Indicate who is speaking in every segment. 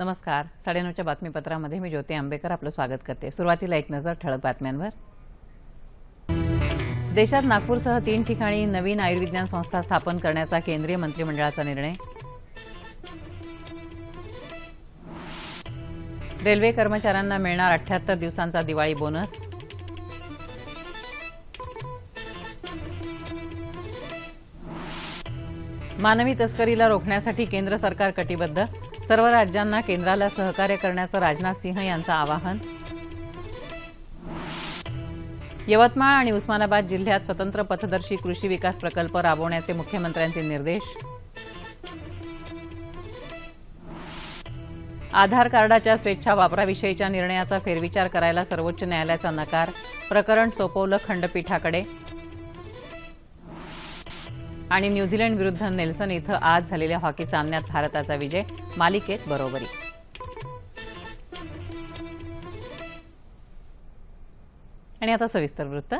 Speaker 1: नमस्कार साडेनऊच्या बातमीपत्रामध्ये मी ज्योती आंबेकर आपलं स्वागत करते सुरुवातीला एक नजर ठळक बातम्यांवर देशात नागपूरसह तीन ठिकाणी नवीन आयुर्विज्ञान संस्था स्थापन करण्याचा केंद्रीय मंत्रिमंडळाचा निर्णय रेल्वे कर्मचाऱ्यांना मिळणार अठ्याहत्तर दिवसांचा दिवाळी बोनस मानवी तस्करीला रोखण्यासाठी केंद्र सरकार कटिबद्ध सर्व राज्यांना केंद्राला सहकार्य करण्याचं राजनाथ सिंह यांचं आवाहन यवतमाळ आणि उस्मानाबाद जिल्ह्यात स्वतंत्र पथदर्शी कृषी विकास प्रकल्प राबवण्याचे मुख्यमंत्र्यांचे निर्देश आधार कार्डाच्या स्वेच्छा वापराविषयीच्या निर्णयाचा फेरविचार करायला सर्वोच्च न्यायालयाचा नकार प्रकरण सोपवलं खंडपीठाकडे आणि न्यूझीलंड विरुद्ध नेल्सन इथं आज झालेल्या हॉकी सामन्यात भारताचा विजय मालिकेत बरोबरी आणि आता सविस्तर वृत्त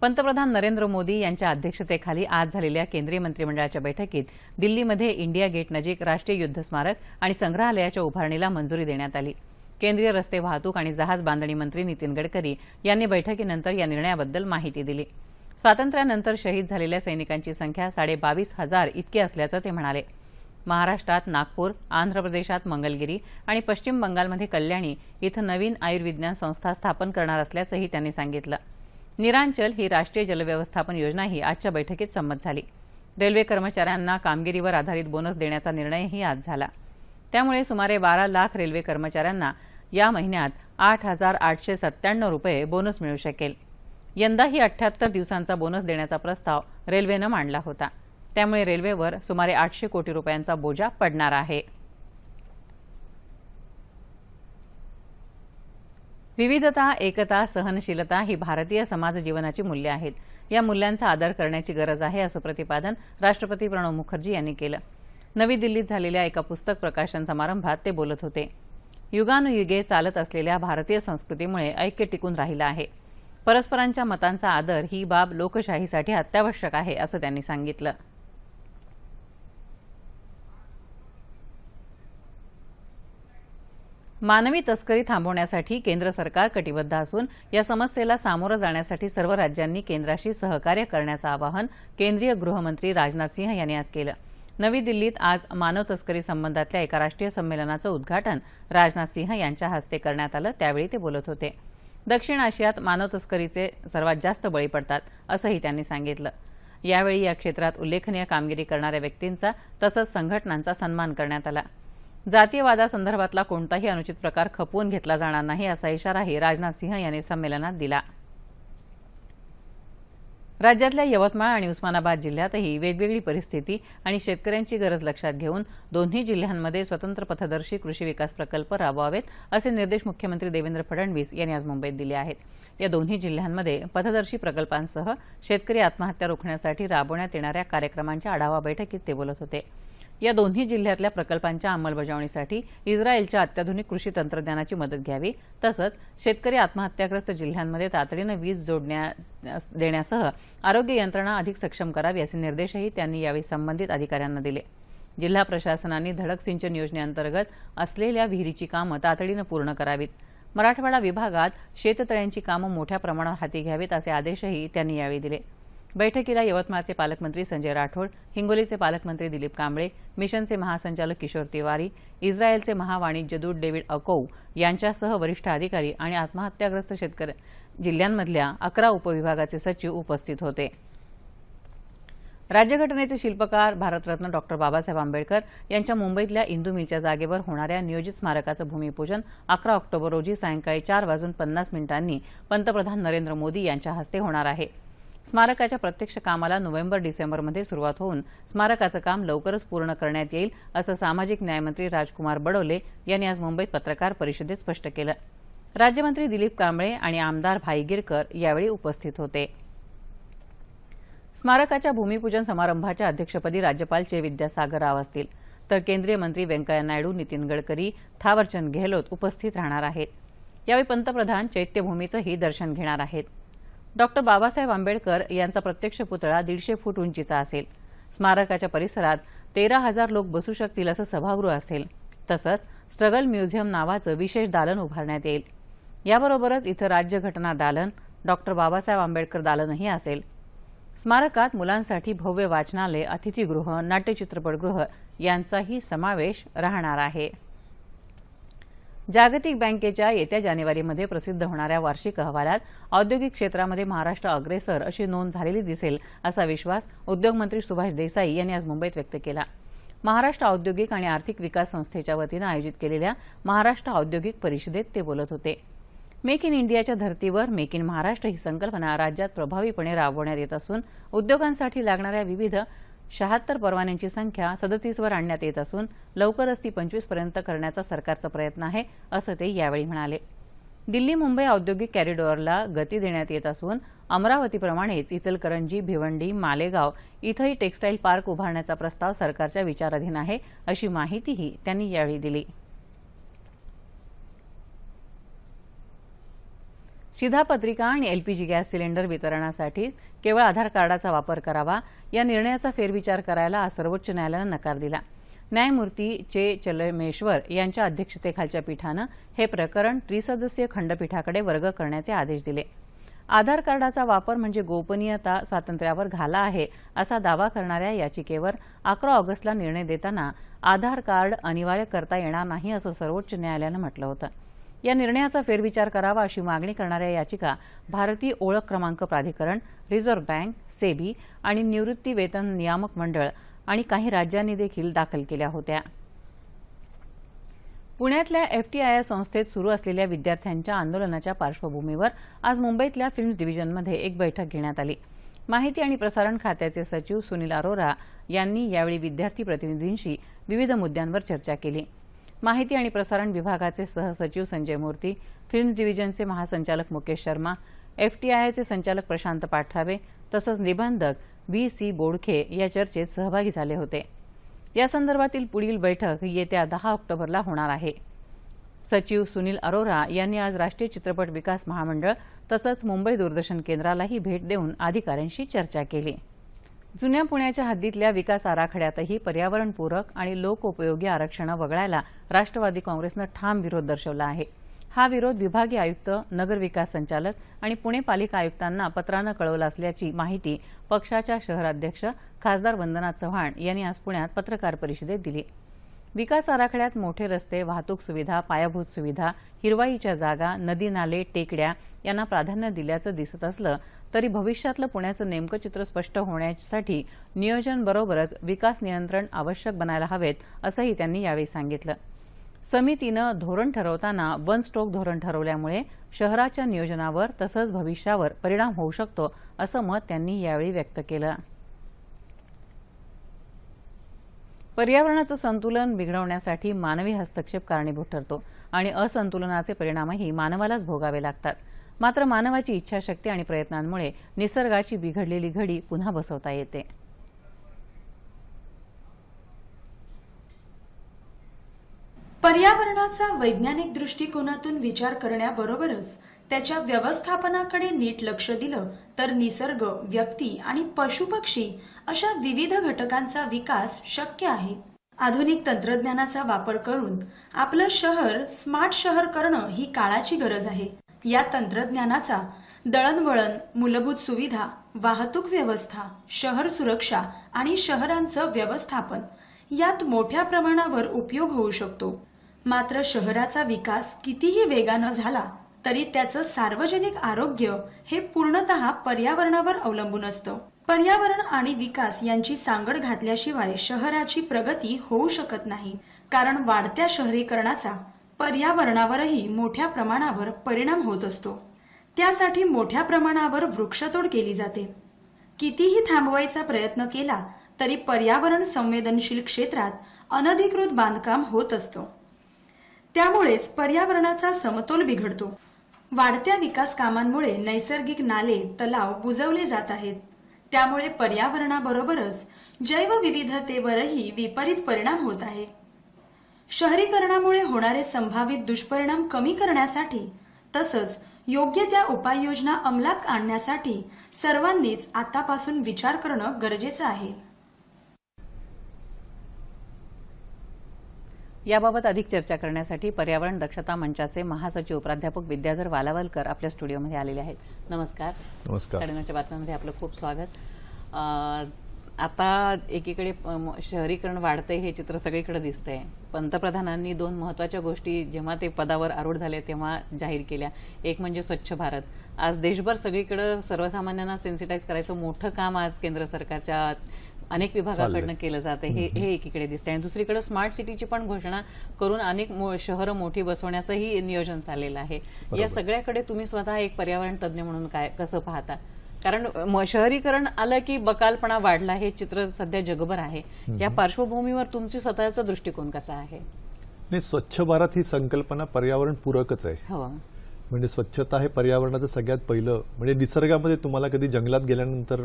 Speaker 1: पंतप्रधान नरेंद्र मोदी यांच्या अध्यक्षतेखाली आज झालेल्या केंद्रीय मंत्रिमंडळाच्या बैठकीत दिल्लीमध्ये इंडिया गेट नजीक राष्ट्रीय युद्ध स्मारक आणि संग्रहालयाच्या उभारणीला मंजुरी देण्यात आली केंद्रीय रस्ते वाहतूक आणि जहाज बांधणी मंत्री नितीन गडकरी यांनी बैठकीनंतर या निर्णयाबद्दल माहिती दिली स्वातंत्र्यानंतर शहीद झालेल्या सैनिकांची संख्या साडेबावीस हजार इतकी असल्याचं ते म्हणाले महाराष्ट्रात नागपूर आंध्र प्रदेशात मंगलगिरी आणि पश्चिम बंगालमध्ये कल्याणी इथं नवीन आयुर्विज्ञान संस्था स्थापन करणार असल्याचंही त्यांनी सांगितलं निरांचल ही राष्ट्रीय जलव्यवस्थापन योजनाही आजच्या बैठकीत संमत झाली रेल्वे कर्मचाऱ्यांना कामगिरीवर आधारित बोनस देण्याचा निर्णयही आज झाला त्यामुळे सुमारे बारा लाख रेल्वे कर्मचाऱ्यांना या महिन्यात आठ हजार आठशे सत्त्याण्णव रुपये बोनस मिळू शकेल यंदाही अठ्ठ्याहत्तर दिवसांचा बोनस देण्याचा प्रस्ताव रेल्वेनं मांडला होता त्यामुळे रेल्वेवर सुमारे आठशे कोटी रुपयांचा बोजा पडणार आहे विविधता एकता सहनशीलता ही भारतीय समाज जीवनाची मूल्य आहेत या मूल्यांचा आदर करण्याची गरज आहे असं प्रतिपादन राष्ट्रपती प्रणव मुखर्जी यांनी केलं नवी दिल्लीत झालेल्या एका पुस्तक प्रकाशन समारंभात ते बोलत होते युगानुयुगे चालत असलेल्या भारतीय संस्कृतीमुळे ऐक्य टिकून राहिलं आहे परस्परांच्या मतांचा आदर ही बाब लोकशाहीसाठी अत्यावश्यक आहे असं त्यांनी सांगितलं मानवी तस्करी थांबवण्यासाठी केंद्र सरकार कटिबद्ध असून या समस्येला सामोरं जाण्यासाठी सर्व राज्यांनी केंद्राशी सहकार्य करण्याचं आवाहन केंद्रीय गृहमंत्री राजनाथ सिंह यांनी आज केलं नवी दिल्लीत आज मानव तस्करी संबंधातल्या एका राष्ट्रीय संमेलनाचं उद्घाटन राजनाथ सिंह यांच्या हस्ते करण्यात आलं त्यावेळी ते बोलत होते दक्षिण आशियात मानव तस्करीचे सर्वात जास्त बळी पडतात असंही त्यांनी सांगितलं यावेळी या क्षेत्रात उल्लेखनीय कामगिरी करणाऱ्या व्यक्तींचा तसंच संघटनांचा सन्मान करण्यात आला जातीयवादासंदर्भातला कोणताही अनुचित प्रकार खपवून घेतला जाणार नाही असा इशाराही राजनाथ सिंह यांनी संमेलनात दिला राज्यातल्या यवतमाळ आणि उस्मानाबाद जिल्ह्यातही वेगवेगळी परिस्थिती आणि शेतकऱ्यांची गरज लक्षात घेऊन दोन्ही जिल्ह्यांमध्ये स्वतंत्र पथदर्शी कृषी विकास प्रकल्प राबवावेत असे निर्देश मुख्यमंत्री देवेंद्र फडणवीस यांनी आज मुंबईत दिले आहेत या दोन्ही जिल्ह्यांमध्ये पथदर्शी प्रकल्पांसह शेतकरी आत्महत्या रोखण्यासाठी राबवण्यात येणाऱ्या कार्यक्रमांच्या आढावा बैठकीत ते बोलत होते या दोन्ही जिल्ह्यातल्या प्रकल्पांच्या अंमलबजावणीसाठी इस्रायलच्या अत्याधुनिक कृषी तंत्रज्ञानाची मदत घ्यावी तसंच शेतकरी आत्महत्याग्रस्त जिल्ह्यांमध्ये तातडीनं वीज जोडण्या देण्यासह आरोग्य यंत्रणा अधिक सक्षम करावी असे निर्देशही त्यांनी यावेळी संबंधित अधिकाऱ्यांना दिले जिल्हा प्रशासनाने धडक सिंचन योजनेअंतर्गत असलेल्या विहिरीची कामं तातडीनं पूर्ण करावीत मराठवाडा विभागात शेततळ्यांची कामं मोठ्या प्रमाणावर हाती घ्यावीत असे आदेशही त्यांनी यावेळी दिले बैठकीला यवतमाळचे पालकमंत्री संजय राठोड हिंगोलीचे पालकमंत्री दिलीप कांबळे मिशनचे महासंचालक किशोर तिवारी इस्रायलचे महावाणिज्यदूत डेव्हिड अकोव यांच्यासह वरिष्ठ अधिकारी आणि आत्महत्याग्रस्त शेतकरी जिल्ह्यांमधल्या अकरा उपविभागाचे सचिव उपस्थित होते राज्यघटनेचे शिल्पकार भारतरत्न डॉक्टर बाबासाहेब आंबेडकर यांच्या मुंबईतल्या इंदू मिलच्या जागेवर होणाऱ्या नियोजित स्मारकाचं भूमिपूजन अकरा ऑक्टोबर रोजी सायंकाळी चार वाजून पन्नास मिनिटांनी पंतप्रधान नरेंद्र मोदी यांच्या हस्ते होणार आहे स्मारकाच्या प्रत्यक्ष कामाला नोव्हेंबर डिसेंबरमध्ये सुरुवात होऊन स्मारकाचं काम लवकरच पूर्ण करण्यात येईल असं सामाजिक न्यायमंत्री राजकुमार बडोले यांनी आज मुंबईत पत्रकार परिषदेत स्पष्ट केलं राज्यमंत्री दिलीप कांबळे आणि आमदार भाई गिरकर यावेळी उपस्थित होते स्मारकाच्या भूमिपूजन समारंभाच्या अध्यक्षपदी राज्यपाल चे विद्यासागर राव असतील तर केंद्रीय मंत्री व्यंकय्या नायडू नितीन गडकरी थावरचंद गहलोत उपस्थित राहणार आहेत यावेळी पंतप्रधान चैत्यभूमीचंही दर्शन घेणार आहेत डॉक्टर बाबासाहेब आंबेडकर यांचा प्रत्यक्ष पुतळा दीडशे फूट उंचीचा असेल स्मारकाच्या परिसरात तेरा हजार लोक बसू शकतील असं सभागृह असेल तसंच स्ट्रगल म्युझियम नावाचं विशेष दालन उभारण्यात येईल याबरोबरच इथं राज्यघटना दालन डॉक्टर बाबासाहेब आंबेडकर दालनही असेल स्मारकात मुलांसाठी भव्य वाचनालय अतिथीगृह नाट्यचित्रपटगृह यांचाही समावेश राहणार आहे जागतिक बँकेच्या येत्या जानेवारीमध्ये प्रसिद्ध होणाऱ्या वार्षिक अहवालात औद्योगिक क्षेत्रामध्ये महाराष्ट्र अग्रेसर अशी नोंद झालेली दिसेल असा विश्वास उद्योगमंत्री सुभाष देसाई यांनी आज मुंबईत व्यक्त केला महाराष्ट्र औद्योगिक आणि आर्थिक विकास संस्थेच्या वतीनं आयोजित केलेल्या महाराष्ट्र औद्योगिक परिषदेत ते बोलत होते मेक इन इंडियाच्या धर्तीवर मेक इन महाराष्ट्र ही संकल्पना राज्यात प्रभावीपणे राबवण्यात येत असून उद्योगांसाठी लागणाऱ्या विविध शहात्तर परवान्यांची संख्या सदतीसवर आणण्यात येत असून लवकरच ती पंचवीसपर्यंत करण्याचा सरकारचा प्रयत्न आहे असं ते यावेळी म्हणाले दिल्ली मुंबई औद्योगिक कॅरिडॉरला गती देण्यात येत असून अमरावतीप्रमाणेच इचलकरंजी भिवंडी मालेगाव इथंही टेक्स्टाईल पार्क उभारण्याचा प्रस्ताव सरकारच्या विचाराधीन आहे अशी माहितीही त्यांनी यावेळी दिली शिधापत्रिका आणि एलपीजी गॅस सिलेंडर वितरणासाठी केवळ आधार कार्डाचा वापर करावा या निर्णयाचा फेरविचार करायला आज सर्वोच्च न्यायालयानं नकार दिला न्यायमूर्ती चे चलमेश्वर यांच्या अध्यक्षतेखालच्या पीठानं हे प्रकरण त्रिसदस्यीय खंडपीठाकडे वर्ग करण्याचे आदेश दिले आधार कार्डाचा वापर म्हणजे गोपनीयता स्वातंत्र्यावर घाला आहे असा दावा करणाऱ्या याचिकेवर अकरा ऑगस्टला निर्णय देताना आधार कार्ड अनिवार्य करता येणार नाही असं सर्वोच्च न्यायालयानं म्हटलं होतं या निर्णयाचा फेरविचार करावा अशी मागणी करणाऱ्या याचिका भारतीय ओळख क्रमांक प्राधिकरण रिझर्व्ह बँक सेबी आणि निवृत्ती वेतन नियामक मंडळ आणि काही राज्यांनी देखील दाखल केल्या होत्या पुण्यातल्या एफटीआयआय संस्थेत सुरू असलेल्या विद्यार्थ्यांच्या आंदोलनाच्या पार्श्वभूमीवर आज मुंबईतल्या फिल्म्स डिव्हिजनमध्ये एक बैठक घेण्यात आली माहिती आणि प्रसारण खात्याचे सचिव सुनील अरोरा यांनी यावेळी विद्यार्थी प्रतिनिधींशी विविध मुद्द्यांवर चर्चा केली माहिती आणि प्रसारण विभागाचे सहसचिव संजय मूर्ती फिल्म्स डिव्हिजनचे महासंचालक मुकेश शर्मा एफटीआयचे संचालक प्रशांत पाठराबे तसंच निबंधक व्ही सी बोडखे या चर्चेत सहभागी झाले होते यासंदर्भातील पुढील बैठक येत्या दहा ऑक्टोबरला होणार आहे सचिव सुनील अरोरा यांनी आज राष्ट्रीय चित्रपट विकास महामंडळ तसंच मुंबई दूरदर्शन केंद्रालाही भेट देऊन अधिकाऱ्यांशी चर्चा केली जुन्या पुण्याच्या हद्दीतल्या विकास आराखड्यातही पर्यावरणपूरक आणि लोकोपयोगी आरक्षणं वगळायला राष्ट्रवादी काँग्रेसनं ठाम विरोध दर्शवला आहे हा विरोध विभागीय आयुक्त नगरविकास संचालक आणि पुणे पालिका आयुक्तांना पत्रानं कळवला असल्याची माहिती पक्षाच्या शहराध्यक्ष खासदार वंदना चव्हाण यांनी आज पुण्यात पत्रकार परिषदेत दिली विकास आराखड्यात मोठे रस्ते वाहतूक सुविधा पायाभूत सुविधा हिरवाईच्या जागा नदी नाले टेकड्या यांना प्राधान्य दिल्याचं दिसत असलं तरी भविष्यातलं पुण्याचं नेमकं चित्र स्पष्ट होण्यासाठी नियोजनबरोबरच विकास नियंत्रण आवश्यक बनायला हवेत असंही त्यांनी यावेळी सांगितलं समितीनं धोरण ठरवताना वन स्ट्रोक धोरण ठरवल्यामुळे शहराच्या नियोजनावर तसंच भविष्यावर परिणाम होऊ शकतो असं मत त्यांनी यावेळी व्यक्त केलं पर्यावरणाचं संतुलन बिघडवण्यासाठी मानवी हस्तक्षेप कारणीभूत ठरतो आणि असंतुलनाचे परिणामही मानवालाच भोगावे लागतात मात्र मानवाची इच्छाशक्ती आणि प्रयत्नांमुळे निसर्गाची बिघडलेली घडी पुन्हा बसवता येते पर्यावरणाचा वैज्ञानिक दृष्टिकोनातून विचार करण्याबरोबरच त्याच्या व्यवस्थापनाकडे नीट लक्ष दिलं तर निसर्ग व्यक्ती आणि पशुपक्षी अशा विविध घटकांचा विकास शक्य आहे आधुनिक तंत्रज्ञानाचा वापर करून आपलं शहर स्मार्ट शहर करणं ही काळाची गरज आहे या तंत्रज्ञानाचा दळणवळण मूलभूत सुविधा वाहतूक व्यवस्था शहर सुरक्षा आणि शहरांचं व्यवस्थापन यात मोठ्या प्रमाणावर उपयोग होऊ शकतो मात्र शहराचा विकास कितीही वेगानं झाला तरी त्याचं सार्वजनिक आरोग्य हे पूर्णत पर्यावरणावर अवलंबून असतं पर्यावरण आणि विकास यांची सांगड घातल्याशिवाय शहराची प्रगती होऊ शकत नाही कारण वाढत्या शहरीकरणाचा पर्यावरणावरही मोठ्या प्रमाणावर परिणाम होत असतो त्यासाठी मोठ्या प्रमाणावर वृक्षतोड केली जाते कितीही थांबवायचा प्रयत्न केला तरी पर्यावरण संवेदनशील क्षेत्रात अनधिकृत बांधकाम होत असतं त्यामुळेच पर्यावरणाचा समतोल बिघडतो वाढत्या विकास कामांमुळे नैसर्गिक नाले तलाव बुजवले जात आहेत त्यामुळे पर्यावरणाबरोबरच जैवविविधतेवरही विपरीत परिणाम होत आहे शहरीकरणामुळे होणारे संभावित दुष्परिणाम कमी करण्यासाठी तसंच योग्य त्या उपाययोजना अंमलात आणण्यासाठी सर्वांनीच आतापासून विचार करणं गरजेचं आहे याबाबत अधिक चर्चा करण्यासाठी पर्यावरण दक्षता मंचाचे महासचिव प्राध्यापक विद्याधर वालावलकर आपल्या स्टुडिओमध्ये आलेले आहेत नमस्कार साडेनऊच्या बातम्यांमध्ये आपलं खूप स्वागत आता एकीकडे शहरीकरण वाढते हे चित्र सगळीकडे दिसतंय पंतप्रधानांनी दोन महत्वाच्या गोष्टी जेव्हा ते पदावर आरूढ झाले तेव्हा जाहीर केल्या एक म्हणजे स्वच्छ भारत आज देशभर सगळीकडे सर्वसामान्यांना सेन्सिटाईज करायचं मोठं काम आज केंद्र सरकारच्या अनेक विभागाकडनं केलं जातं हे हे एकीकडे दिसते आणि दुसरीकडे स्मार्ट सिटीची पण घोषणा करून अनेक शहरं मोठी बसवण्याचंही नियोजन चाललेलं आहे या सगळ्याकडे तुम्ही स्वतः एक पर्यावरण तज्ज्ञ म्हणून काय कसं पाहता कारण शहरीकरण आलं की बकालपणा वाढला हे चित्र सध्या जगभर आहे या पार्श्वभूमीवर तुमची स्वतःचा दृष्टिकोन कसा आहे
Speaker 2: नाही स्वच्छ भारत ही संकल्पना पर्यावरण पूरकच आहे हो. म्हणजे स्वच्छता हे पर्यावरणाचं सगळ्यात पहिलं म्हणजे निसर्गामध्ये तुम्हाला कधी जंगलात गेल्यानंतर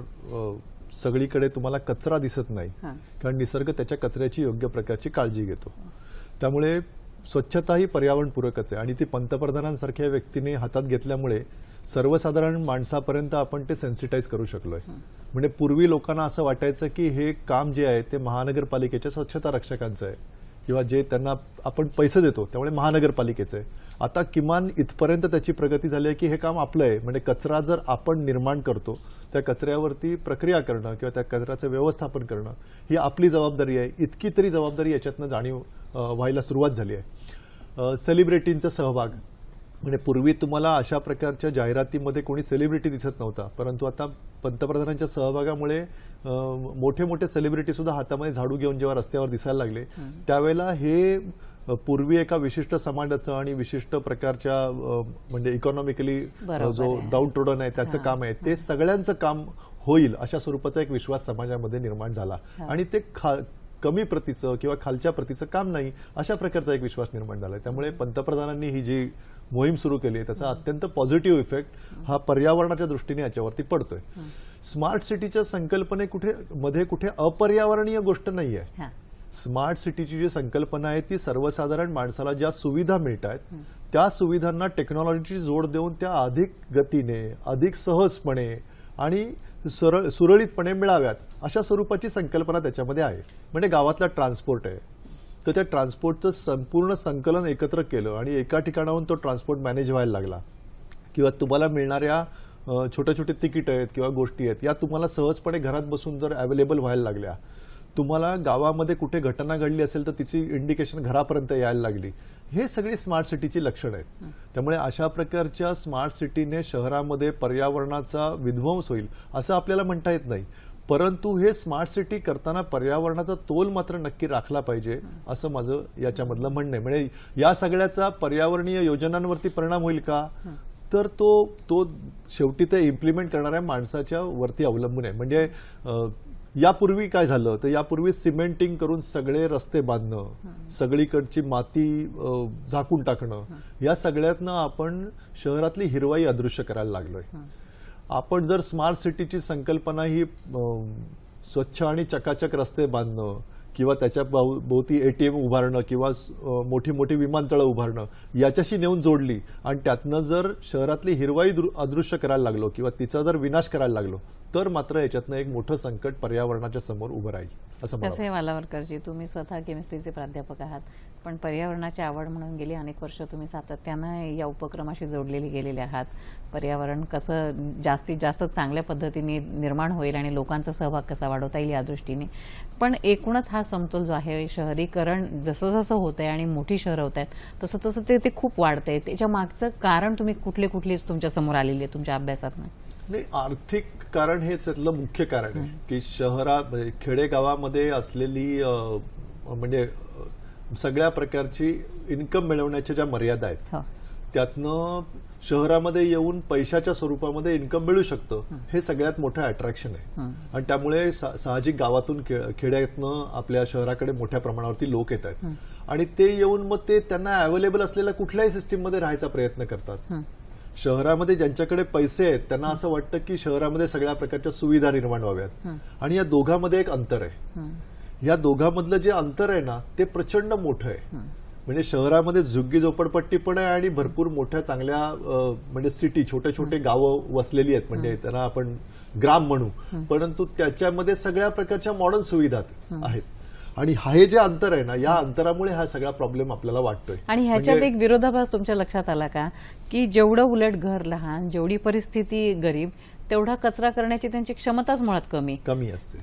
Speaker 2: सगळीकडे तुम्हाला कचरा दिसत नाही कारण निसर्ग त्याच्या कचऱ्याची योग्य प्रकारची काळजी घेतो त्यामुळे स्वच्छता ही पर्यावरणपूरकच आहे आणि ती पंतप्रधानांसारख्या व्यक्तीने हातात घेतल्यामुळे सर्वसाधारण माणसापर्यंत आपण ते सेन्सिटाईज करू शकलोय म्हणजे पूर्वी लोकांना असं वाटायचं की हे काम जे आहे ते महानगरपालिकेच्या स्वच्छता रक्षकांचं आहे किंवा जे त्यांना आपण पैसे देतो त्यामुळे महानगरपालिकेचे आता किमान इथपर्यंत त्याची प्रगती झाली आहे की हे काम आपलं आहे म्हणजे कचरा जर आपण निर्माण करतो त्या कचऱ्यावरती प्रक्रिया करणं किंवा त्या कचऱ्याचं व्यवस्थापन करणं ही आपली जबाबदारी आहे इतकी तरी जबाबदारी याच्यातनं जाणीव व्हायला सुरुवात झाली आहे सेलिब्रिटींचा सहभाग म्हणजे पूर्वी तुम्हाला अशा प्रकारच्या जाहिरातीमध्ये कोणी सेलिब्रिटी दिसत नव्हता परंतु आता पंतप्रधानांच्या सहभागामुळे मोठे मोठे सेलिब्रिटी सुद्धा हातामध्ये झाडू घेऊन जेव्हा रस्त्यावर दिसायला लागले त्यावेळेला हे पूर्वी एका विशिष्ट समाजाचं आणि विशिष्ट प्रकारच्या म्हणजे इकॉनॉमिकली जो डाऊन टोडन आहे त्याचं काम आहे ते सगळ्यांचं काम होईल अशा स्वरूपाचा एक विश्वास समाजामध्ये निर्माण झाला आणि ते कमी प्रतीचं किंवा खालच्या प्रतीचं काम नाही अशा प्रकारचा एक विश्वास निर्माण झाला त्यामुळे पंतप्रधानांनी ही जी मोहीम सुरू केली आहे त्याचा अत्यंत पॉझिटिव्ह इफेक्ट हा पर्यावरणाच्या दृष्टीने याच्यावरती पडतोय स्मार्ट सिटीच्या संकल्पने कुठे मध्ये कुठे अपर्यावरणीय गोष्ट नाही आहे स्मार्ट सिटीची जी संकल्पना आहे ती सर्वसाधारण माणसाला ज्या सुविधा मिळत आहेत त्या सुविधांना टेक्नॉलॉजीची जोड देऊन त्या अधिक गतीने अधिक सहजपणे आणि सरळ सुरळीतपणे मिळाव्यात अशा स्वरूपाची संकल्पना त्याच्यामध्ये आहे म्हणजे गावातला ट्रान्सपोर्ट आहे तर त्या ट्रान्सपोर्टचं संपूर्ण संकलन एकत्र केलं आणि एका ठिकाणाहून तो ट्रान्सपोर्ट मॅनेज व्हायला लागला किंवा तुम्हाला मिळणाऱ्या छोटे छोटे तिकीट आहेत किंवा गोष्टी आहेत या तुम्हाला सहजपणे घरात बसून जर अवेलेबल व्हायला लागल्या तुम्हाला गावामध्ये कुठे घटना घडली असेल तर तिची इंडिकेशन घरापर्यंत यायला लागली हे सगळी स्मार्ट सिटीची लक्षणं आहेत त्यामुळे अशा प्रकारच्या स्मार्ट सिटीने शहरामध्ये पर्यावरणाचा विध्वंस होईल असं आपल्याला म्हणता येत नाही परंतु हे स्मार्ट सिटी करताना पर्यावरणाचा तोल मात्र नक्की राखला पाहिजे असं माझं याच्यामधलं म्हणणं आहे म्हणजे या सगळ्याचा पर्यावरणीय योजनांवरती परिणाम होईल का तर तो तो शेवटी ते इम्प्लिमेंट करणाऱ्या माणसाच्या वरती अवलंबून आहे म्हणजे यापूर्वी काय झालं तर यापूर्वी सिमेंटिंग करून सगळे रस्ते बांधणं सगळीकडची माती झाकून टाकणं या सगळ्यातनं आपण शहरातली हिरवाई अदृश्य करायला लागलोय आपण जर स्मार्ट सिटीची संकल्पना ही स्वच्छ आणि चकाचक रस्ते बांधणं किंवा त्याच्या भोवती ए टी एम उभारणं किंवा मोठी मोठी विमानतळं उभारणं याच्याशी नेऊन जोडली आणि त्यातनं जर शहरातली हिरवाई अदृश्य करायला लागलो किंवा तिचा जर विनाश करायला लागलो तर मात्र याच्यातनं एक मोठं संकट पर्यावरणाच्या समोर उभं राहील असं
Speaker 1: आहे वालावरकरजी तुम्ही स्वतः केमिस्ट्रीचे प्राध्यापक आहात पण पर्यावरणाची आवड म्हणून गेली अनेक वर्ष तुम्ही सातत्यानं या उपक्रमाशी जोडलेली गेलेले आहात पर्यावरण कसं जास्तीत जास्त चांगल्या पद्धतीने निर्माण होईल आणि लोकांचा सहभाग कसा वाढवता येईल या दृष्टीने पण एकूणच हा समतोल जो आहे शहरीकरण जसं जसं होत आहे आणि मोठी शहरं होत आहेत तसं तसं ते ते खूप वाढत आहे त्याच्या मागचं कारण तुम्ही कुठले तुमच्या समोर आलेले आहे तुमच्या अभ्यासात नाही आर्थिक कारण हेच यातलं मुख्य कारण आहे की शहरा म्हणजे खेडेगावामध्ये असलेली म्हणजे सगळ्या प्रकारची इन्कम मिळवण्याच्या ज्या मर्यादा आहेत हो. त्यातनं शहरामध्ये येऊन पैशाच्या स्वरूपामध्ये इन्कम मिळू शकतं हे सगळ्यात मोठं अट्रॅक्शन आहे आणि त्यामुळे साहजिक गावातून खेड्यातनं आपल्या शहराकडे मोठ्या प्रमाणावरती लोक येत आणि ते येऊन मग ते त्यांना अवेलेबल असलेल्या कुठल्याही सिस्टीममध्ये राहायचा प्रयत्न करतात शहरामध्ये ज्यांच्याकडे पैसे आहेत त्यांना असं वाटतं की शहरामध्ये सगळ्या प्रकारच्या सुविधा निर्माण व्हाव्यात आणि या दोघांमध्ये एक अंतर आहे या दोघांमधलं जे अंतर आहे ना ते प्रचंड मोठं आहे म्हणजे शहरामध्ये झुग्गी झोपडपट्टी पण आहे आणि भरपूर मोठ्या चांगल्या म्हणजे सिटी छोटे छोटे गावं वसलेली आहेत म्हणजे त्यांना आपण ग्राम म्हणू परंतु त्याच्यामध्ये सगळ्या प्रकारच्या मॉडर्न सुविधा आहेत आणि हा हे जे अंतर आहे ना या अंतरामुळे हा सगळा प्रॉब्लेम आपल्याला वाटतोय आणि ह्याच्यात म्हणजे एक विरोधाभास तुमच्या लक्षात आला का की जेवढं उलट घर लहान जेवढी परिस्थिती गरीब तेवढा कचरा करण्याची त्यांची क्षमताच मुळात कमी कमी असते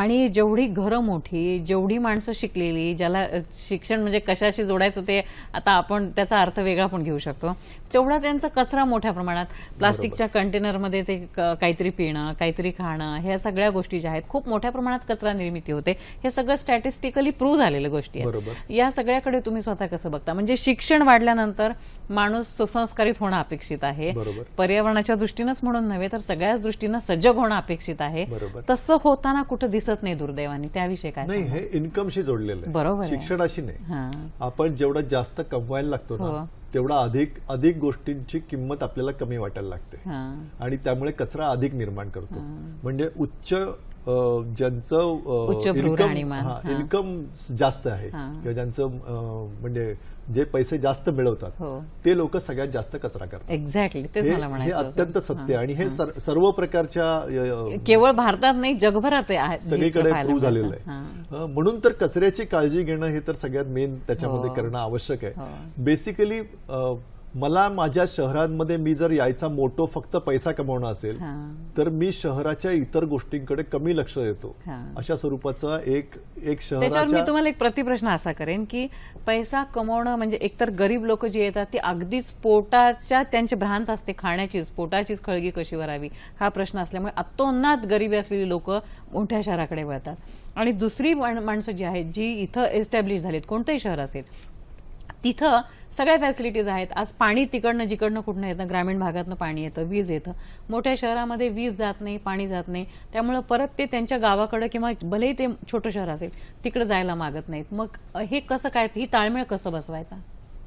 Speaker 1: आणि जेवढी घरं मोठी जेवढी माणसं शिकलेली ज्याला शिक्षण म्हणजे कशाशी जोडायचं ते आता आपण त्याचा अर्थ वेगळा पण घेऊ शकतो तेवढा त्यांचा कचरा मोठ्या प्रमाणात प्लास्टिकच्या कंटेनरमध्ये ते काहीतरी पिणं काहीतरी खाणं ह्या सगळ्या गोष्टी ज्या आहेत खूप मोठ्या प्रमाणात कचरा निर्मिती होते हे सगळं स्टॅटिस्टिकली प्रूव्ह झालेल्या गोष्टी आहेत या सगळ्याकडे तुम्ही स्वतः कसं बघता म्हणजे शिक्षण वाढल्यानंतर माणूस सुसंस्कारित होणं अपेक्षित आहे पर्यावरणाच्या दृष्टीनंच म्हणून नव्हे तर सगळ्या सगळ्याच दृष्टीनं सजग होणं अपेक्षित आहे तसं होताना कुठं दिसत नाही दुर्दैवानी त्याविषयी काय नाही हे इन्कमशी जोडलेलं आहे बरोबर शिक्षणाशी नाही आपण जेवढा जास्त कमवायला लागतो ना हो. तेवढा अधिक अधिक गोष्टींची किंमत आपल्याला कमी वाटायला लागते आणि त्यामुळे कचरा अधिक निर्माण करतो म्हणजे उच्च ज्यांचं इन्कम जास्त आहे किंवा ज्यांचं म्हणजे जे पैसे जास्त मिळवतात हो. ते लोक सगळ्यात जास्त कचरा करतात एक्झॅक्टली हे अत्यंत सत्य आणि हे सर्व प्रकारच्या केवळ भारतात नाही जगभरात सगळीकडे प्रूव्ह झालेलं आहे म्हणून तर कचऱ्याची काळजी घेणं हे तर सगळ्यात मेन त्याच्यामध्ये हो. करणं आवश्यक आहे बेसिकली हो. मला माझ्या शहरांमध्ये मी जर यायचा मोटो फक्त पैसा कमवणं असेल तर मी शहराच्या इतर गोष्टींकडे कमी लक्ष देतो अशा स्वरूपाचा एक एक शहर मी तुम्हाला एक प्रतिप्रश्न असा करेन की पैसा कमावणं म्हणजे एकतर गरीब लोक जे येतात ती अगदीच पोटाच्या त्यांची भ्रांत असते खाण्याचीच पोटाचीच खळगी कशी भरावी हा प्रश्न असल्यामुळे अतोनात गरीबी असलेली लोक मोठ्या शहराकडे वळतात आणि दुसरी माणसं जी आहेत जी इथं एस्टॅब्लिश झालीत कोणतंही शहर असेल तिथं सगळ्या फॅसिलिटीज आहेत आज पाणी तिकडनं जिकडनं कुठनं येतं ग्रामीण भागातनं पाणी येतं वीज येतं मोठ्या शहरामध्ये वीज जात नाही पाणी जात नाही त्यामुळे परत ते त्यांच्या गावाकडे किंवा भलेही ते छोटं शहर असेल तिकडं जायला मागत नाहीत मग हे कसं काय ही ताळमेळ कसं बसवायचा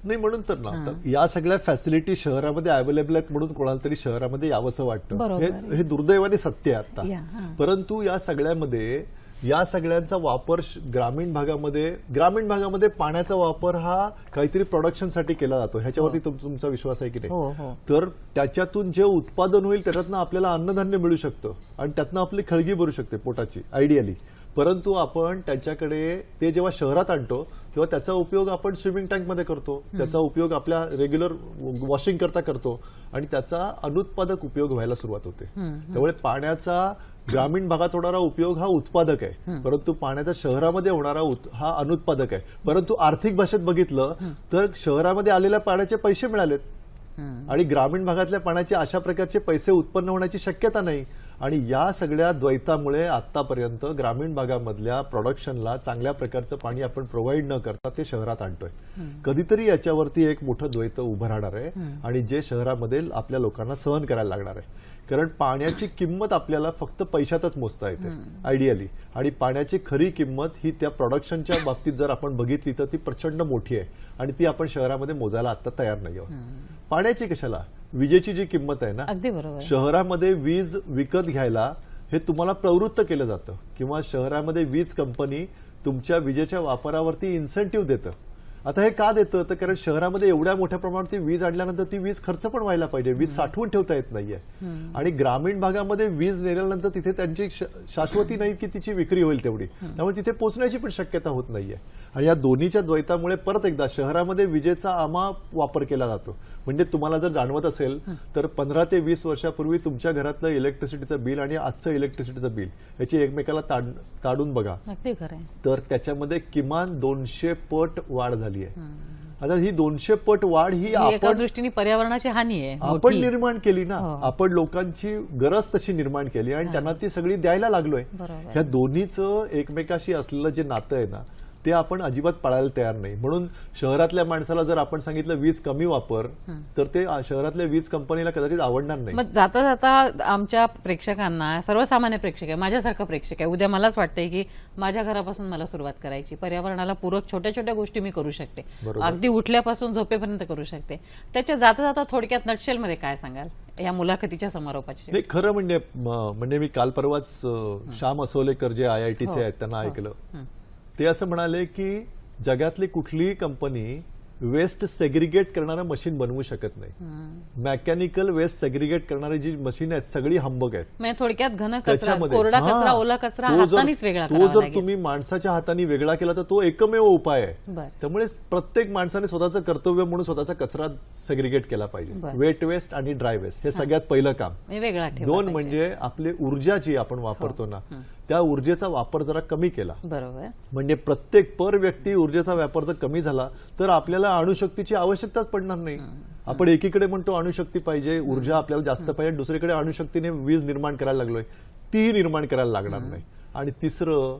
Speaker 1: नाही म्हणून तर ना या सगळ्या फॅसिलिटी शहरामध्ये अवेलेबल आहेत म्हणून कोणाला तरी शहरामध्ये यावंसं वाटतं हे दुर्दैवाने सत्य आहे आता परंतु या सगळ्यामध्ये या सगळ्यांचा वापर ग्रामीण भागामध्ये ग्रामीण भागामध्ये पाण्याचा वापर हा काहीतरी प्रोडक्शनसाठी केला जातो ह्याच्यावरती हो. तुमचा विश्वास आहे की नाही हो, हो. तर त्याच्यातून जे उत्पादन होईल त्याच्यातनं आपल्याला अन्नधान्य मिळू शकतं आणि त्यातनं आपली खळगी भरू शकते पोटाची आयडियाली परंतु आपण त्यांच्याकडे ते जेव्हा शहरात आणतो तेव्हा त्याचा उपयोग आपण स्विमिंग टँकमध्ये करतो त्याचा उपयोग आपल्या रेग्युलर वॉशिंग करता करतो आणि त्याचा अनुत्पादक उपयोग व्हायला सुरुवात होते त्यामुळे पाण्याचा ग्रामीण भागात होणारा उपयोग हा उत्पादक आहे परंतु पाण्याचा शहरामध्ये होणारा हा अनुत्पादक आहे परंतु आर्थिक भाषेत बघितलं तर शहरामध्ये आलेल्या पाण्याचे पैसे मिळालेत आणि ग्रामीण भागातल्या पाण्याचे अशा प्रकारचे पैसे उत्पन्न होण्याची शक्यता नाही आणि या सगळ्या द्वैतामुळे आतापर्यंत ग्रामीण भागामधल्या प्रोडक्शनला चांगल्या प्रकारचं पाणी आपण प्रोव्हाइड न करता ते शहरात आणतोय कधीतरी याच्यावरती एक मोठं द्वैत उभं राहणार आहे आणि जे शहरामध्ये आपल्या लोकांना सहन करायला लागणार आहे कारण पाण्याची किंमत आपल्याला फक्त पैशातच मोजता येते आयडियली आणि पाण्याची खरी किंमत ही त्या प्रोडक्शनच्या बाबतीत जर आपण बघितली तर ती प्रचंड मोठी आहे आणि ती आपण शहरामध्ये मोजायला आता तयार नाही आहोत पाण्याची कशाला विजेची जी किंमत आहे ना अगदी बरोबर शहरामध्ये वीज विकत घ्यायला हे तुम्हाला प्रवृत्त केलं जातं किंवा शहरामध्ये वीज कंपनी तुमच्या विजेच्या वापरावरती इन्सेंटिव्ह देतं आता हे का देतं तर कारण शहरामध्ये एवढ्या मोठ्या प्रमाणात वीज आणल्यानंतर ती वीज खर्च पण व्हायला पाहिजे वीज साठवून ठेवता येत नाहीये आणि ग्रामीण भागामध्ये वीज नेल्यानंतर तिथे त्यांची शाश्वती नाही की तिची विक्री होईल तेवढी त्यामुळे तिथे पोहोचण्याची पण शक्यता होत नाहीये आणि या दोन्हीच्या द्वैतामुळे परत एकदा शहरामध्ये विजेचा आमा वापर केला जातो म्हणजे तुम्हाला जर जाणवत असेल तर पंधरा ते वीस वर्षापूर्वी तुमच्या घरातलं इलेक्ट्रिसिटीचं बिल आणि आजचं इलेक्ट्रिसिटीचं बिल याची एकमेकाला ताडून बघा तर त्याच्यामध्ये किमान दोनशे पट वाढ झाली आहे आता ही दोनशे पट वाढ ही आपण दृष्टीने पर्यावरणाची हानी आहे आपण निर्माण केली ना हो. आपण लोकांची गरज तशी निर्माण केली आणि त्यांना ती सगळी द्यायला लागलोय ह्या दोन्हीचं एकमेकाशी असलेलं जे नातं आहे ना ते आपण अजिबात पाळायला तयार नाही म्हणून शहरातल्या माणसाला जर आपण सांगितलं वीज कमी वापर तर ते शहरातल्या वीज कंपनीला कदाचित आवडणार नाही मग जाता जाता आमच्या प्रेक्षकांना सर्वसामान्य प्रेक्षक आहे माझ्यासारखा प्रेक्षक आहे उद्या मलाच वाटतंय की माझ्या घरापासून मला सुरुवात करायची पर्यावरणाला पूरक छोट्या छोट्या गोष्टी मी करू शकते अगदी उठल्यापासून झोपेपर्यंत करू शकते त्याच्या जाता जाता थोडक्यात नटशेलमध्ये काय सांगाल या मुलाखतीच्या समारोपाची नाही खरं म्हणजे म्हणजे मी काल परवाच श्याम असोलेकर जे आय आय टीचे हो. आहेत त्यांना हो. ऐकलं ते असं म्हणाले की जगातली कुठलीही कंपनी वेस्ट सेग्रिगेट करणारं मशीन बनवू शकत नाही मेकॅनिकल वेस्ट सेग्रिगेट करणारी जी मशीन आहेत सगळी हंबक आहेत म्हणजे थोडक्यात घन कोरडा कचरा ओला कचरा तो जर तुम्ही माणसाच्या हाताने वेगळा केला तर तो एकमेव उपाय आहे त्यामुळे प्रत्येक माणसाने स्वतःचं कर्तव्य म्हणून स्वतःचा कचरा सेग्रिगेट केला पाहिजे वेट वेस्ट आणि ड्राय वेस्ट हे सगळ्यात पहिलं काम म्हणजे दोन म्हणजे आपली ऊर्जा जी आपण हो. वापरतो ना त्या ऊर्जेचा वापर जरा कमी केला बरोबर म्हणजे प्रत्येक पर व्यक्ती ऊर्जेचा व्यापार जर कमी झाला तर आपल्याला अणुशक्तीची आवश्यकताच पडणार नाही आपण एकीकडे म्हणतो अणुशक्ती पाहिजे ऊर्जा आपल्याला जास्त पाहिजे दुसरीकडे अणुशक्तीने वीज निर्माण करायला लागलोय तीही निर्माण करायला लागणार नाही आणि तिसरं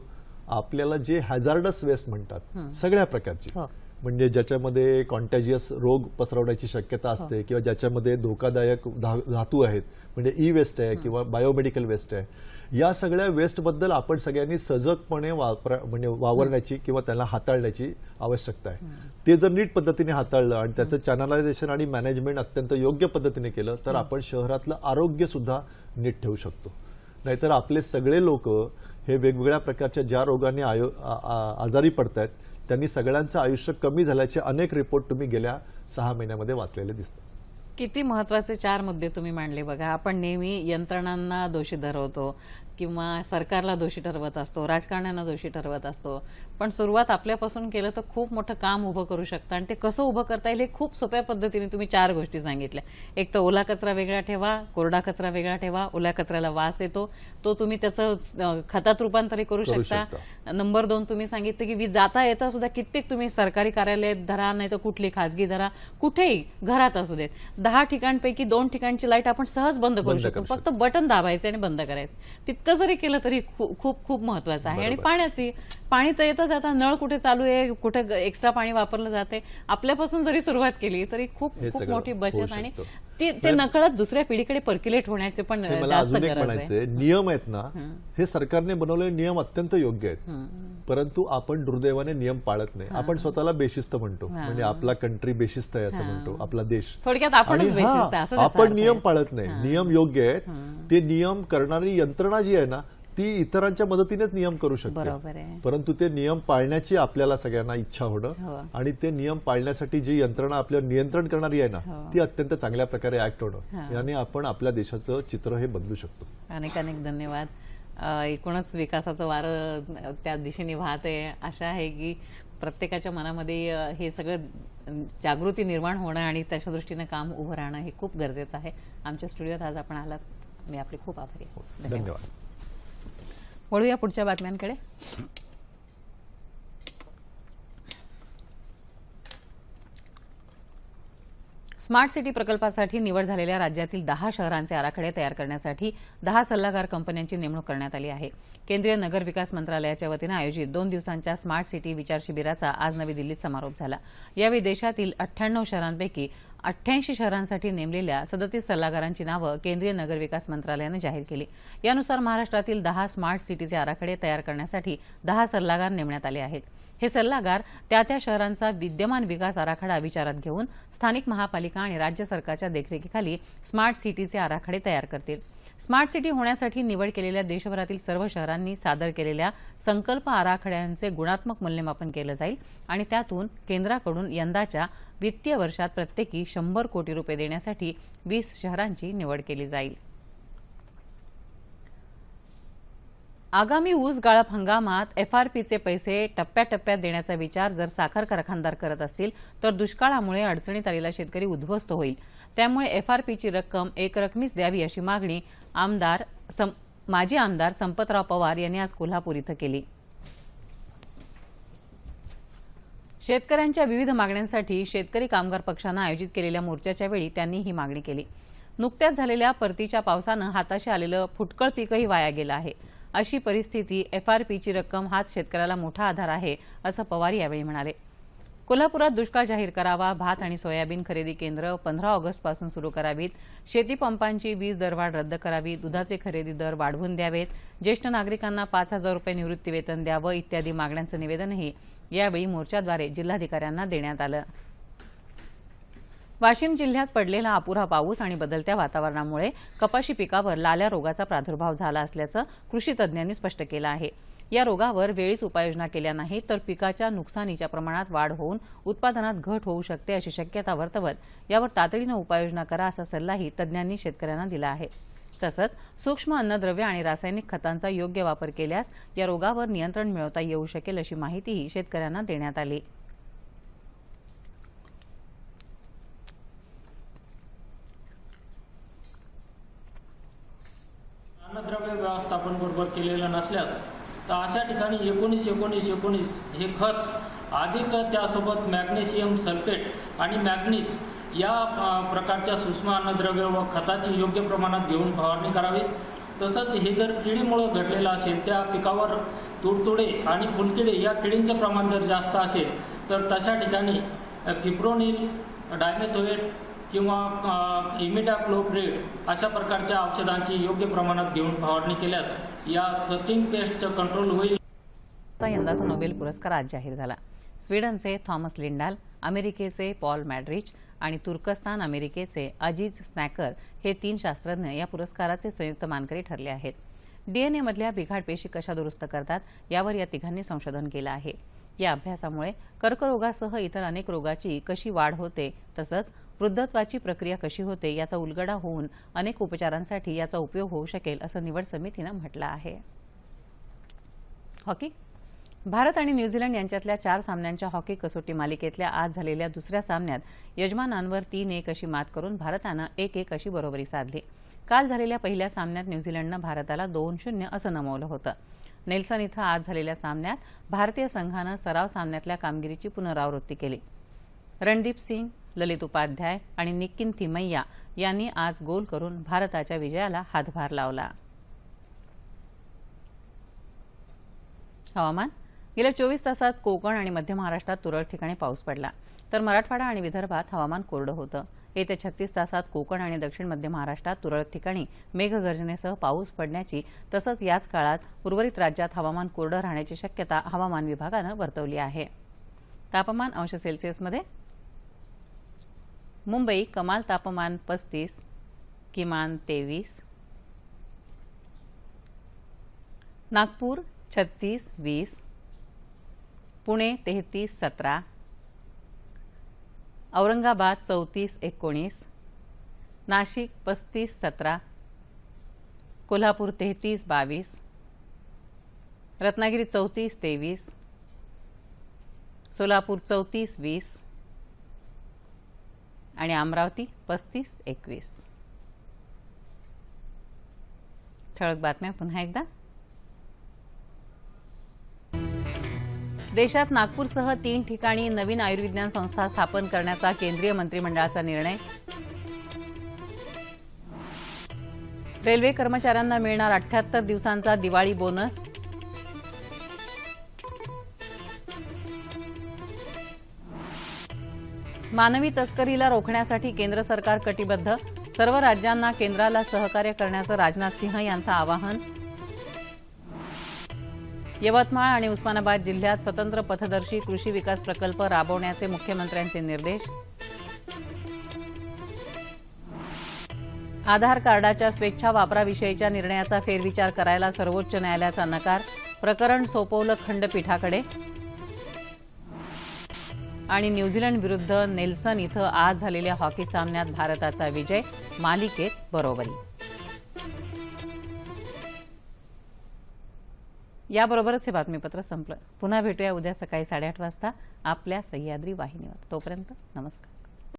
Speaker 1: आपल्याला जे हॅझार्डस वेस्ट म्हणतात सगळ्या प्रकारची हो. म्हणजे ज्याच्यामध्ये कॉन्टॅजियस रोग पसरवण्याची शक्यता असते हो. किंवा ज्याच्यामध्ये धोकादायक धातू आहेत म्हणजे ई वेस्ट आहे किंवा बायोमेडिकल वेस्ट आहे या सगळ्या वेस्टबद्दल आपण सगळ्यांनी सजगपणे वापरा म्हणजे वावरण्याची किंवा त्यांना हाताळण्याची आवश्यकता आहे ते जर नीट पद्धतीने हाताळलं आणि त्याचं चॅनलायझेशन आणि मॅनेजमेंट अत्यंत योग्य पद्धतीने केलं तर आपण शहरातलं आरोग्यसुद्धा नीट ठेवू शकतो नाहीतर आपले सगळे लोक हे वेगवेगळ्या प्रकारच्या ज्या रोगांनी आयो आजारी पडत आहेत त्यांनी सगळ्यांचं आयुष्य कमी झाल्याचे अनेक रिपोर्ट तुम्ही गेल्या सहा महिन्यामध्ये वाचलेले दिसतात किती महत्वाचे चार मुद्दे तुम्ही मांडले बघा आपण नेहमी यंत्रणांना दोषी धरवतो किंवा सरकारला दोषी ठरवत असतो राजकारण्यांना दोषी ठरवत असतो पण सुरुवात आपल्यापासून केलं तर खूप मोठं काम उभं करू शकतं आणि ते कसं उभं करता येईल हे खूप सोप्या पद्धतीने तुम्ही चार गोष्टी सांगितल्या एक तर ओला कचरा वेगळा ठेवा कोरडा कचरा वेगळा ठेवा ओला कचऱ्याला वास येतो तो तुम्ही त्याचं खतात रूपांतरित करू शकता नंबर दोन तुम्ही सांगितलं की वीज जाता येता सुद्धा कित्येक तुम्ही सरकारी कार्यालयात धरा नाही तर कुठली खासगी धरा कुठेही घरात असू देत दहा ठिकाणपैकी दोन ठिकाणची लाईट आपण सहज बंद करू शकतो फक्त बटन दाबायचे आणि बंद करायचं तितकं इतकं जरी केलं तरी खूप खूप महत्वाचं आहे आणि पाण्याची पाणी तर येतच आता नळ कुठे चालू आहे कुठे एक्स्ट्रा पाणी वापरलं जाते आपल्यापासून जरी सुरुवात केली तरी खूप खूप मोठी बचत आणि ते म्हणजे- नकळत दुसऱ्या पिढीकडे परक्युलेट होण्याचे पण मला अजून एक नियम आहेत ना हे सरकारने बनवलेले नियम अत्यंत योग्य आहेत परंतु आपण दुर्दैवाने नियम पाळत नाही आपण स्वतःला बेशिस्त म्हणतो म्हणजे आपला कंट्री बेशिस्त आहे असं म्हणतो आपला देश थोडक्यात आपण नियम पाळत नाही नियम योग्य आहेत ते नियम करणारी यंत्रणा जी आहे ना ती इतरांच्या मदतीनेच नियम करू शकते परंतु ते नियम पाळण्याची आपल्याला सगळ्यांना इच्छा होणं हो. आणि ते नियम पाळण्यासाठी जी यंत्रणा आपल्यावर नियंत्रण करणारी आहे ना हो. ती अत्यंत चांगल्या प्रकारे ऍक्ट होणं याने आपण आपल्या देशाचं चित्र हे बदलू शकतो अनेक अनेक धन्यवाद एकूणच विकासाचं वारं त्या दिशेने वाहत आहे अशा आहे की प्रत्येकाच्या मनामध्ये हे सगळं जागृती निर्माण होणं आणि त्याच्या दृष्टीने काम उभं राहणं हे खूप गरजेचं आहे आमच्या स्टुडिओत आज आपण आलात मी आपले खूप आभारी धन्यवाद वळूया पुढच्या बातम्यांकडे स्मार्ट सिटी प्रकल्पासाठी निवड झालेल्या राज्यातील दहा शहरांचे आराखडे तयार करण्यासाठी दहा सल्लागार कंपन्यांची नेमणूक करण्यात आली आहे केंद्रीय नगर विकास मंत्रालयाच्या वतीनं आयोजित दोन दिवसांच्या स्मार्ट सिटी विचार शिबिराचा आज नवी दिल्लीत समारोप झाला यावेळी देशातील अठ्ठ्याण्णव शहरांपैकी अठ्ठ्याऐंशी शहरांसाठी नेमलेल्या सदतीस सल्लागारांची नावं केंद्रीय नगरविकास मंत्रालयानं जाहीर केली यानुसार महाराष्ट्रातील दहा स्मार्ट सिटीचे आराखडे तयार करण्यासाठी दहा सल्लागार नेमण्यात आले आहेत हे सल्लागार त्या त्या शहरांचा विद्यमान विकास आराखडा विचारात घेऊन स्थानिक महापालिका आणि राज्य सरकारच्या देखरेखीखाली स्मार्ट सिटीचे आराखडे तयार करतील स्मार्ट सिटी होण्यासाठी निवड केलेल्या देशभरातील सर्व शहरांनी सादर केलेल्या संकल्प आराखड्यांचे गुणात्मक मूल्यमापन केलं जाईल आणि त्यातून केंद्राकडून यंदाच्या वित्तीय वर्षात प्रत्येकी शंभर कोटी रुपये देण्यासाठी वीस शहरांची निवड केली जाईल आगामी ऊस गाळप हंगामात एफआरपीचे पैसे टप्प्याटप्प्यात देण्याचा विचार जर साखर कारखानदार करत असतील तर दुष्काळामुळे अडचणीत आलेला शेतकरी उद्ध्वस्त होईल त्यामुळे एफआरपीची रक्कम एकरकमीच द्यावी अशी मागणी आमदार माजी आमदार संपतराव पवार यांनी आज कोल्हापूर इथं केली शेतकऱ्यांच्या विविध मागण्यांसाठी शेतकरी कामगार पक्षानं आयोजित केलेल्या मोर्चाच्या वेळी त्यांनी ही मागणी केली नुकत्याच झालेल्या परतीच्या पावसानं हाताशी आलेलं फुटकळ पीकही वाया गेलं आहे अशी परिस्थिती एफआरपीची रक्कम हाच शेतकऱ्याला मोठा आधार आहे असं पवार यावेळी म्हणाले कोल्हापुरात दुष्काळ जाहीर करावा भात आणि सोयाबीन खरेदी केंद्र पंधरा ऑगस्टपासून सुरू करावीत शेती पंपांची वीज दरवाढ रद्द करावी दुधाचे खरेदी दर वाढवून द्यावेत ज्येष्ठ नागरिकांना पाच हजार रुपये निवृत्तीवेतन द्यावं इत्यादी मागण्यांचं निवेदनही यावेळी मोर्चाद्वारे जिल्हाधिकाऱ्यांना देण्यात आलं वाशिम जिल्ह्यात पडलेला अपुरा पाऊस आणि बदलत्या वातावरणामुळे कपाशी पिकावर लाल्या रोगाचा प्रादुर्भाव झाला असल्याचं कृषी तज्ञांनी स्पष्ट केलं आहे या रोगावर वेळीच उपाययोजना केल्या नाहीत तर पिकाच्या नुकसानीच्या प्रमाणात वाढ होऊन उत्पादनात घट होऊ शकते अशी शक्यता वर्तवत यावर तातडीनं उपाययोजना करा असा सल्लाही तज्ज्ञांनी शेतकऱ्यांना दिला आहे तसंच सूक्ष्म अन्नद्रव्य आणि रासायनिक खतांचा योग्य वापर केल्यास या रोगावर नियंत्रण मिळवता येऊ शकेल अशी माहितीही शेतकऱ्यांना देण्यात आली अन्नद्रव्य व्यवस्थापन बरोबर केलेलं नसल्यास तर अशा ठिकाणी एकोणीस एकोणीस एकोणीस हे खत अधिक त्यासोबत मॅग्नेशियम सल्फेट आणि मॅग्नीज या प्रकारच्या सूक्ष्म अन्नद्रव्य व खताची योग्य प्रमाणात घेऊन फवारणी करावी तसंच हे जर किडीमुळे घडलेलं असेल त्या पिकावर तुडतुडे आणि फुलकिडे या किडींचं प्रमाण जर जास्त असेल तर तशा ठिकाणी फिप्रोनिल डायमेथोएट किंवा इमिडाक्लोप्रिड अशा प्रकारच्या औषधांची योग्य प्रमाणात घेऊन फवारणी केल्यास या सतिंग पेस्टचं कंट्रोल होईल यंदाचा नोबेल पुरस्कार आज जाहीर झाला स्वीडनचे थॉमस लिंडाल अमेरिकेचे पॉल मॅड्रिच आणि तुर्कस्तान अमेरिकेचे अजीज स्नॅकर हे तीन शास्त्रज्ञ या पुरस्काराचे संयुक्त मानकरी ठरले आहेत डीएनए मधल्या बिघाड पेशी कशा दुरुस्त करतात यावर या तिघांनी संशोधन केलं आहे या अभ्यासामुळे कर्करोगासह इतर अनेक रोगाची कशी वाढ होते तसंच वृद्धत्वाची प्रक्रिया कशी होते याचा उलगडा होऊन अनेक उपचारांसाठी याचा उपयोग होऊ शकेल असं निवड समितीनं म्हटलं आहे हॉकी भारत आणि न्यूझीलंड यांच्यातल्या चार सामन्यांच्या हॉकी कसोटी मालिकेतल्या आज झालेल्या दुसऱ्या सामन्यात यजमानांवर तीन एक अशी मात करून भारतानं एक एक अशी बरोबरी साधली काल झालेल्या पहिल्या सामन्यात न्यूझीलंडनं भारताला दोन शून्य असं नमवलं होतं नेल्सन इथं आज झालेल्या सामन्यात भारतीय संघानं सराव सामन्यातल्या कामगिरीची पुनरावृत्ती केली रणदीप सिंग ललित उपाध्याय आणि निक्कीन थिमय्या यांनी आज गोल करून भारताच्या विजयाला हातभार लावला हवामान गेल्या चोवीस तासात कोकण आणि मध्य महाराष्ट्रात तुरळक ठिकाणी पाऊस पडला तर मराठवाडा आणि विदर्भात हवामान कोरडं होतं येत्या छत्तीस तासात कोकण आणि दक्षिण मध्य महाराष्ट्रात तुरळक ठिकाणी मेघगर्जनेसह पाऊस पडण्याची तसंच याच काळात उर्वरित राज्यात हवामान कोरडं राहण्याची शक्यता हवामान विभागानं वर्तवली आहे तापमान अंश सेल्सिअसमध्ये मुंबई कमाल तापमान पस्तीस किमान तेवीस नागपूर छत्तीस वीस पुणे तेहतीस सतरा औरंगाबाद चौतीस एकोणीस नाशिक पस्तीस सतरा कोल्हापूर तेहतीस बावीस रत्नागिरी चौतीस तेवीस सोलापूर चौतीस वीस आणि अमरावती पस्तीस एकवीस ठळक बातम्या पुन्हा एकदा देशात नागपूरसह तीन ठिकाणी नवीन आयुर्विज्ञान संस्था स्थापन करण्याचा केंद्रीय मंत्रिमंडळाचा निर्णय रेल्वे कर्मचाऱ्यांना मिळणार अठ्याहत्तर दिवसांचा दिवाळी बोनस मानवी तस्करीला रोखण्यासाठी केंद्र सरकार कटिबद्ध सर्व राज्यांना केंद्राला सहकार्य करण्याचं राजनाथ सिंह यांचं आवाहन यवतमाळ आणि उस्मानाबाद जिल्ह्यात स्वतंत्र पथदर्शी कृषी विकास प्रकल्प राबवण्याचे मुख्यमंत्र्यांचे निर्देश आधार कार्डाच्या स्वेच्छा वापराविषयीच्या निर्णयाचा फेरविचार करायला सर्वोच्च न्यायालयाचा नकार प्रकरण सोपवलं खंडपीठाकडे आणि न्यूझीलंड विरुद्ध नेल्सन इथं आज झालेल्या हॉकी सामन्यात भारताचा विजय मालिकेत बरोबरी याबरोबरच हे बातमीपत्र संपलं पुन्हा भेटूया उद्या सकाळी साडेआठ वाजता आपल्या सह्याद्री वाहिनीवर तोपर्यंत नमस्कार